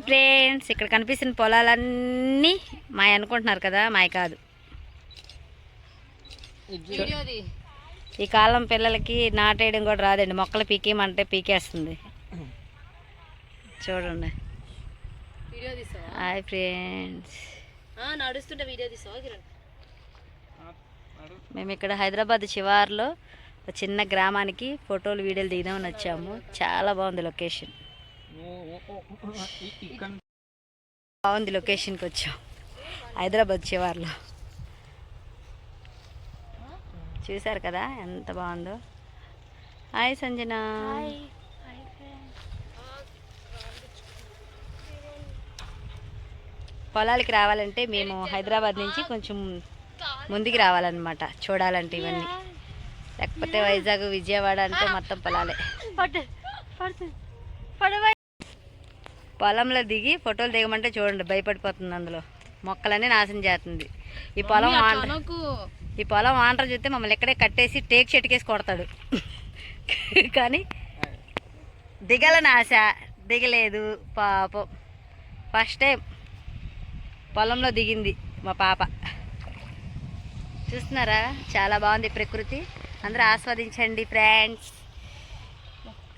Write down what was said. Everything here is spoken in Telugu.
హాయ్ ఫ్రెండ్స్ ఇక్కడ కనిపిస్తున్న పొలాలన్నీ మాయ అనుకుంటున్నారు కదా మాయ కాదు. ఈ కాలం పిల్లలకి నాటేయడం కూడా రాదండి మొక్కలు పీకేయమంటే పీకేస్తుంది. చూడండి. Hi friends. నడుస్తుంటే వీడియో మేము ఇక్కడ హైదరాబాద్ శివార్లో ఒక చిన్న గ్రామానికి ఫోటోలు వీడియోలు దిగుదామని వచ్చాము. చాలా బాగుంది లొకేషన్. బాగుంది లొకేషన్కి వచ్చాం. హైదరాబాద్ శివార్లో చూసారు కదా ఎంత బాగుందో. హాయ్ సంజన. పొలాలకి రావాలంటే మేము హైదరాబాద్ నుంచి కొంచెం ముందుకు రావాలన్నమాట చూడాలంటే ఇవన్నీ. లేకపోతే వైజాగ్ విజయవాడ అంటే మొత్తం పొలాలే. పొలంలో దిగి ఫోటోలు దిగమంటే చూడండి భయపడిపోతుంది అందులో. మొక్కలన్నీ నాశనం చేస్తుంది. ఈ పొలం ఈ పొలం ఆండ్ర చూస్తే మమ్మల్ని ఎక్కడే కట్టేసి టేక్ చెట్టుకేసి కొడతాడు. కానీ దిగాలని ఆశ దిగలేదు పాపం. ఫస్ట్ టైం పొలంలో దిగింది మా పాప. చూస్తున్నారా? చాలా బాగుంది ప్రకృతి. అందరూ ఆస్వాదించండి ఫ్రెండ్స్